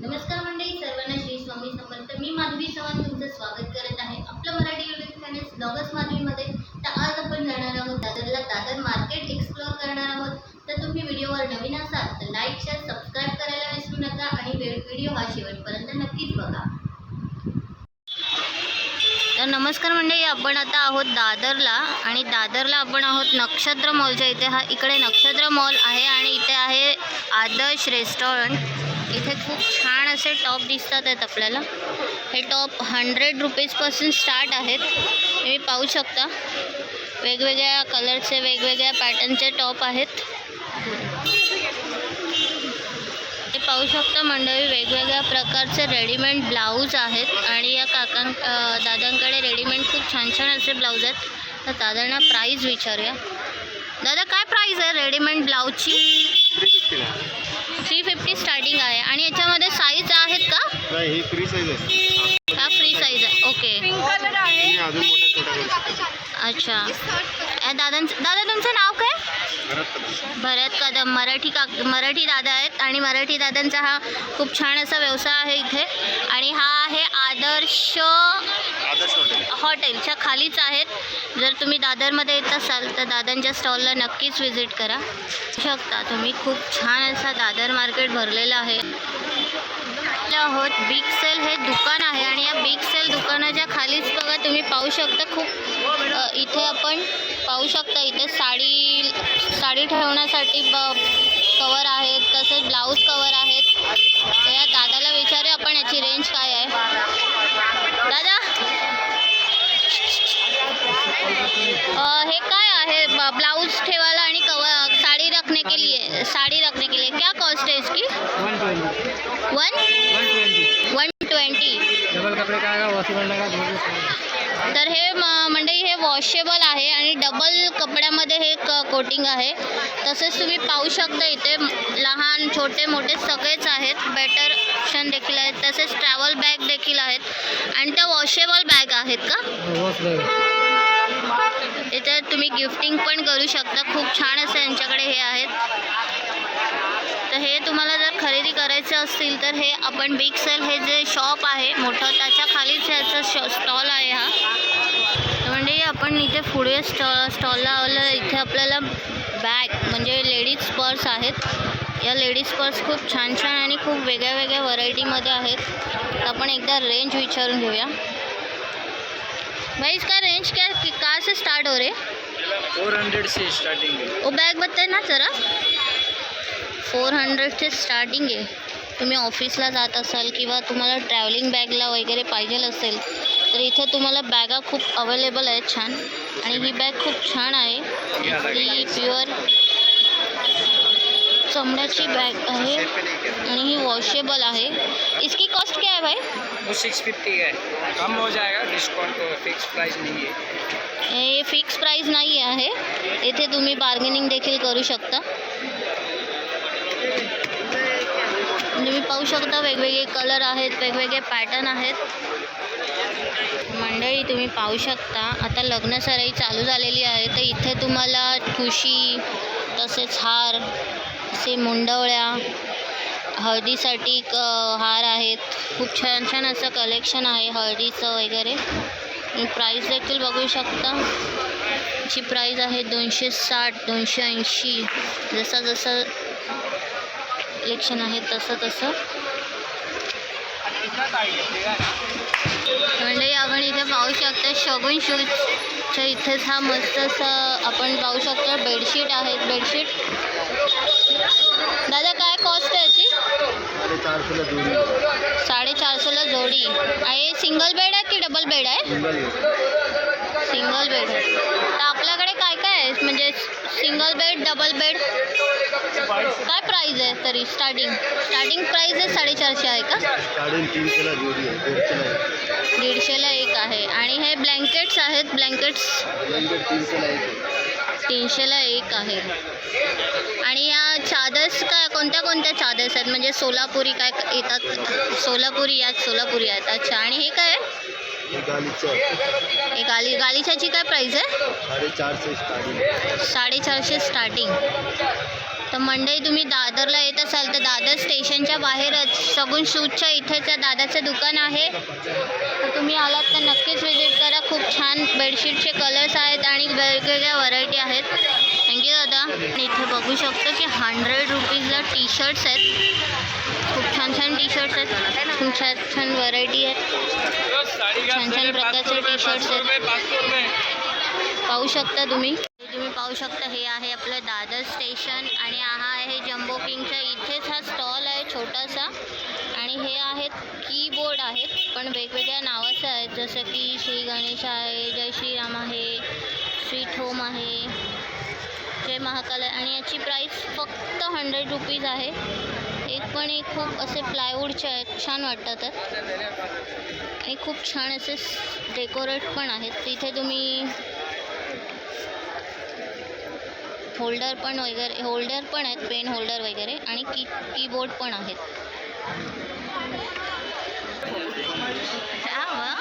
नमस्कार मंडळी सर्वांना श्री स्वामी समर्थ. मी माधवी चव्हाण तुमचं स्वागत करत आहे आपलं मराठी युट्यूब चॅनल ब्लॉगर्स माधवीमध्ये. तर आज आपण जाणार आहोत दादरला. दादर मार्केट एक्सप्लोअर करणार आहोत. तर तुम्ही व्हिडिओवर नवीन असाल तर लाईक शेअर सबस्क्राईब करायला विसरू नका आणि व्हिडिओ हा शेवटपर्यंत नक्कीच बघा. तर नमस्कार मंडळी आपण आता आहोत दादरला आणि दादरला आपण आहोत नक्षत्र मॉलच्या इथे. हा इकडे नक्षत्र मॉल आहे आणि इथे आहे आदर्श रेस्टॉरंट इथे खूप छान असे टॉप दिसतात आहेत आपल्याला. हे टॉप हंड्रेड रुपीजपासून स्टार्ट आहेत. तुम्ही पाहू शकता. वेगवेगळ्या कलरचे वेगवेगळ्या पॅटर्नचे टॉप आहेत. ते पाहू शकता मंडळी वेगवेगळ्या प्रकारचे रेडीमेड ब्लाऊज आहेत आणि या काकां दादांकडे रेडीमेड खूप छान छान असे ब्लाऊज आहेत. तर दादांना प्राईज विचारूया. दादा काय प्राईज आहे रेडीमेड ब्लाऊजची? साईज हा फ्री साईज आहे. ओके कलर आहे. तुम्ही अजून मोठा छोटा करू शकता अच्छा. अं, दादांचं दादा तुमचं नाव काय? घरात. भरत कदम. मराठी का मराठी दादा आहेत आणि मराठी दादांचा हा खूप छान असा व्यवसाय आहे इथे. आणि हा आहे आदर्श आदर्श हॉटेल हॉटेलच्या खालीच आहेत. जर तुम्ही दादरमध्ये येत असाल तर दादांच्या स्टॉलला नक्कीच व्हिजिट करा. शकता तुम्ही खूप छान असा दादर मार्केट भरलेलं आहे. घेतलं आहोत बिग सेल हे दुकान आहे आणि या बिग सेल दुकानाच्या खालीच बघा तुम्ही पाहू शकता खूप इथे आपण पाहू शकता इथे साडी साडी ठेवण्यासाठी ब कवर आहेत तसेच ब्लाऊज कवर आहेत. तर या दादाला विचारू आपण याची रेंज काय आहे. दादा? हे काय आहे? ब्लाऊज ठेवायला वॉशेबल आहे आणि डबल कपड्यामध्ये हे क कोटिंग आहे. तसेच तुम्ही पाहू शकता इथे लहान छोटे मोठे सगळेच आहेत. बेटर ऑप्शन देखील आहेत. तसेच ट्रॅव्हल बॅग देखील आहेत. आणि त्या वॉशेबल बॅग आहेत का? इथे तुम्ही गिफ्टिंग पण करू शकता. खूप छान असं यांच्याकडे हे आहेत. तर हे तुम्हाला जर खरेदी करायचं असतील तर हे आपण बिग सेल हे जे शॉप आहे मोठं त्याच्या खालीच ह्याचा शॉ स्टॉल आहे हा. आपण इथे पुढे स्टॉ स्टॉलला आलं. इथे आपल्याला बॅग म्हणजे लेडीज पर्स आहेत. या लेडीज पर्स खूप छान छान आणि खूप वेगळ्या वेगळ्या व्हरायटीमध्ये आहेत. तर आपण एकदा रेंज विचारून घेऊया. भाई इसका रेंज क्या कहाँ से स्टार्ट हो रहे? फोर हंड्रेड से स्टार्टिंग है। वो बॅग बताय ना जरा। फोर हंड्रेड ते स्टार्टिंग आहे तुम्ही ऑफिसला जात असाल किंवा तुम्हाला ट्रॅव्हलिंग बॅगला वगैरे पाहिजे असेल तर इथे तुम्हाला बॅगा खूप अवेलेबल आहेत छान. आणि ही बॅग खूप छान आहे. ही प्युअर चमड्याची बॅग आहे. आणि ही वॉशेबल आहे. इसकी कॉस्ट क्या है भाई? वो सिक्स फिफ्टी का है. कम हो जाएगा डिस्काउंट तो फिक्स प्राइस नहीं है. हे फिक्स प्राईस नाही आहे. येथे तुम्ही बार्गेनिंग देखील करू शकता. पाहू शकता वेगवेगळे कलर आहेत वेगवेगळे पॅटर्न आहेत. मंडळी तुम्ही पाहू शकता आता लग्न सराई चालू झालेली आहे तर इथे तुम्हाला ठुशी तसेच हार असे मुंडवळ्या हळदीसाठी क हार आहेत. खूप छान छान असं कलेक्शन आहे हळदीचं वगैरे. प्राईस देखील बघू शकता. ची प्राईस आहे दोनशे साठ दोनशे ऐंशी. जसं जसं कलेक्शन आहे तसं तसं. म्हणजे आपण इथे पाहू शकता शगुन शूजच्या इथेच हा मस्त असं आपण पाहू शकतो बेडशीट आहेत बेडशीट. दादा काय कॉस्ट आहे याची? साडेचारशेला जोडी. साडेचारशेला जोडी. आहे सिंगल बेड आहे की डबल बेड आहे? सिंगल बेड तर आपल्याकडे काय काय आहे? म्हणजे सिंगल बेड डबल बेड काय प्राईज आहे तरी? स्टार्टिंग स्टार्टिंग प्राईज आहे साडेचारशे आहे का? दीडशेला एक आहे. आणि हे ब्लँकेट्स आहेत? ब्लँकेट्स ब्लँकेट तीनशेला एक आहे. तीनशेला एक आहे. आणि या चादर्स काय कोणत्या कोणत्या चादर्स आहेत? म्हणजे सोलापुरी काय येतात? सोलापुरी यात सोलापुरी आहेत अच्छा. आणि हे काय आहे? गालीचं. हे गाली गालिच्याची काय प्राईस आहे? साडेचारशे स्टार्टिंग तर मंडई तुम्ही दादरला येत असाल तर दादर स्टेशनच्या बाहेरच सगुन शूजच्या इथेच दादाचं दुकान आहे. तर तुम्ही आलात तर नक्कीच व्हिजिट करा. खूप छान बेडशीटचे कलर्स आहेत आणि वेगवेगळ्या व्हरायटी आहेत. इथे बघू शकतो की हंड्रेड रुपीजला टी शर्ट्स आहेत. खूप छान छान टी शर्ट्स आहेत. खूप छान छान व्हरायटी आहेत. छान छान प्रकारचे टी शर्ट्स आहेत. पाहू शकता तुम्ही? तुम्ही पाहू शकता हे आहे आपलं दादर स्टेशन आणि हा आहे जम्बो किंगचा इथेच हा स्टॉल आहे छोटासा. आणि हे आहेत कीबोर्ड आहेत पण वेगवेगळ्या नावाचं आहेत. जसं की श्री गणेश आहे जय श्रीराम आहे स्वीट होम आहे. जय महाकाल आहे आणि याची प्राईस फक्त हंड्रेड रुपीज आहे. एक पण एक खूप असे प्लायवूडचे आहेत छान वाटतात आणि खूप छान असे डेकोरेट पण आहेत. तिथे तुम्ही होल्डर पण वगैरे होल्डर पण आहेत पेन होल्डर वगैरे आणि की कीबोर्ड पण आहेत. हा.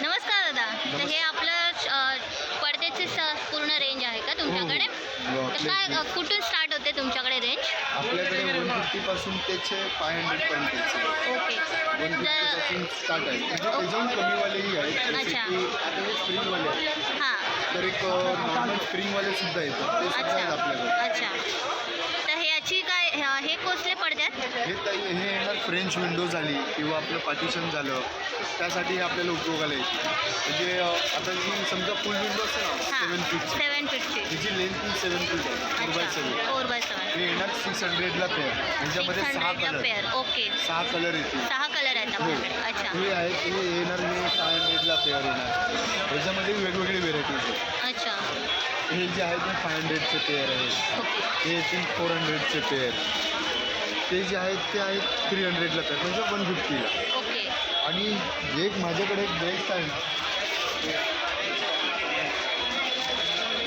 नमस्कार दादा. तर हे आपलं अ, पडद्याची स- पूर्ण रेंज आहे का तुमच्याकडे हो, तर काय कुठून स्टार्ट होते तुमच्याकडे रेंज आपल्याकडे वन फिफ्टी पासून त्याचे फाय हंड्रेड पर्यंतचे ओके वन स्टार्ट आहे. म्हणजे त्याच्याहून कमीवालेही आहेत. अच्छा. आता हे स्प्रिंगवाले आहेत. हां. तर एक नॉर्मल स्प्रिंगवाले सुद्धा येतात. ते सुद्धा आहेत अच्छा आपल्याकडे. अच्छा तर हे याची काय ह्या- हे कोसले पडद्यात हे ताई हे येणार फ्रेंच विंडो झाली किंवा आपलं पार्टिशन झालं त्यासाठी हे आपल्याला उपयोगाला येते म्हणजे आता जी समजा फुल विंडो असते ना सेवन फीटची सेवन फिटची तिची लेंथ ही सेवन फीट आहे four by seven four by seven हे येणार सिक्स हंड्रेडला पेअर ह्याच्यामध्ये सहा कलर पेअर ओके सहा कलर येतील. सहा कलर आहेत हो. आपल्याकडे. अच्छा. हे आहेत हे येणार हे फाय हंड्रेडला पेअर येणार. ह्याच्यामध्ये वेगवेगळे व्हेरायटीज आहेत. अच्छा. हे जे आहेत ते फाय हंड्रेडचे पेअर आहेत. ओके हे येतील फोर हंड्रेडचे पेअर ते जे आहेत ते आहेत थ्री हंड्रेडला पेअर म्हणजे वन फिफ्टीला ओके. आणि जे एक माझ्याकडे एक बेस्ट आहे ना.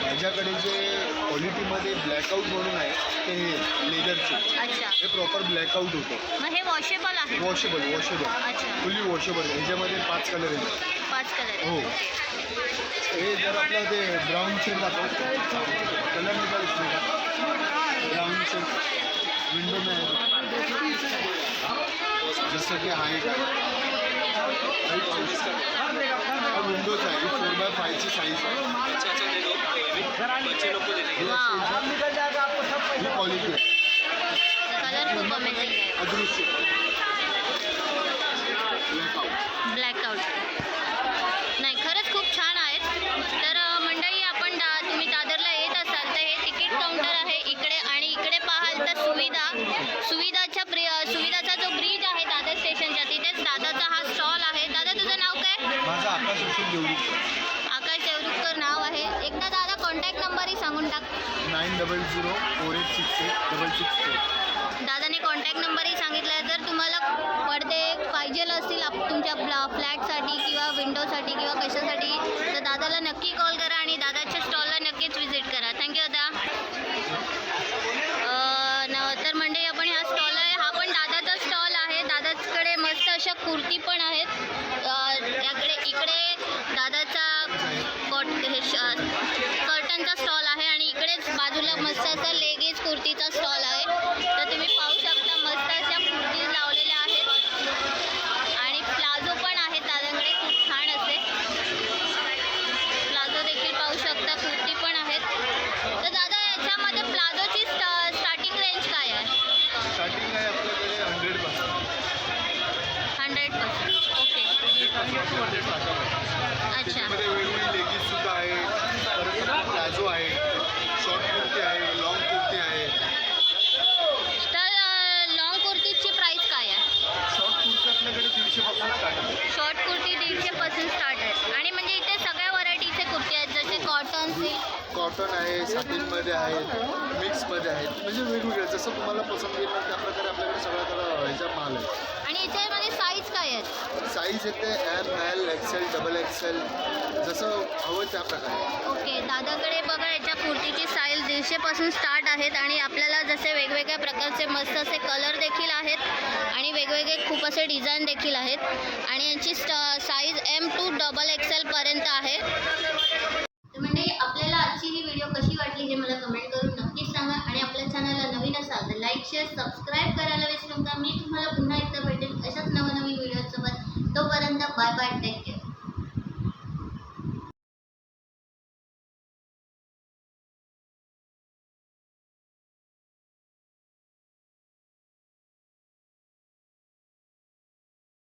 माझ्याकडे जे क्वालिटीमध्ये ब्लॅकआउट म्हणून आहे ते हे लेदरचे अच्छा. हे प्रॉपर ब्लॅकआउट होतं. मग हे वॉशेबल आहे? वॉशेबल वॉशेबल अच्छा. फुल्ली वॉशेबल ह्याच्यामध्ये पाच कलर आहेत. पाच कलर हो. हे जर आपलं ते ब्राऊन शेड दाखव कलर निकाल ब्राऊन शेड विंडो नाही जसं की हाईट हाईट चोवीस का हा। विंडोज आहे ही फोर बाय फायची साईज आहे वा ही। क्वालिटी आहे कलर खूप अमेझिंग आहे अदृश्य। Blackout. ब्लॅकआउट देवडी आकाश देवरुखकर नाव आहे. एकदा दादा कॉन्टॅक्ट नंबरही सांगून टाक. Nine double zero four eight six eight double six four. दादाने कॉन्टॅक्ट नंबरही सांगितला आहे. जर तुम्हाला पडदे पाहिजे असतील आप तुमच्या फ्लॅ फ्लॅटसाठी किंवा विंडोसाठी किंवा कशासाठी तर दादाला नक्की कॉल हंड्रेड अच्छा. त्याच्यामध्ये वेगवेगळी लेगीज सुद्धा आहे. परत प्लाझो आहे. शॉर्ट कुर्ती आहे लॉंग कुर्ती आहे. तर लॉंग कुर्तीची प्राईस काय आहे? शॉर्ट कुर्ती आपल्याकडे दीडशे पासून स्टार्ट आहे. शॉर्ट कुर्ती दीडशेपासून स्टार्ट आहे. आणि म्हणजे इथे सगळ्या व्हरायटीचे कुर्ती आहेत जसे कॉटन सिल्क कॉटन आहे साटिनमध्ये आहेत मिक्समध्ये आहेत. म्हणजे वेगवेगळे. जसं तुम्हाला पसंत येईल त्या प्रकारे आपल्याकडे सगळा त्याला ह्याचा माल आहे. आणि काय आहेत साईज येते M L XL double XL जसं हवं त्या प्रकारे. ओके दादाकडे बघा याच्या कुर्तीची साईज दीडशेपासून स्टार्ट आहेत आणि आपल्याला जसे वेगवेगळ्या प्रकारचे मस्त असे कलर देखील आहेत आणि वेगवेगळे खूप असे डिझाईन देखील आहेत. आणि यांची साईज एम टू डबल एक्सेलपर्यंत आहे. म्हणजे आपल्याला आजची ही व्हिडिओ कशी वाटली हे मला कमेंट करून नक्कीच सांगा आणि आपल्या चॅनलला लाईक शेअर सबस्क्राईब करायला विसरू नका. मी तुम्हाला पुन्हा एकदा भेटेन अशाच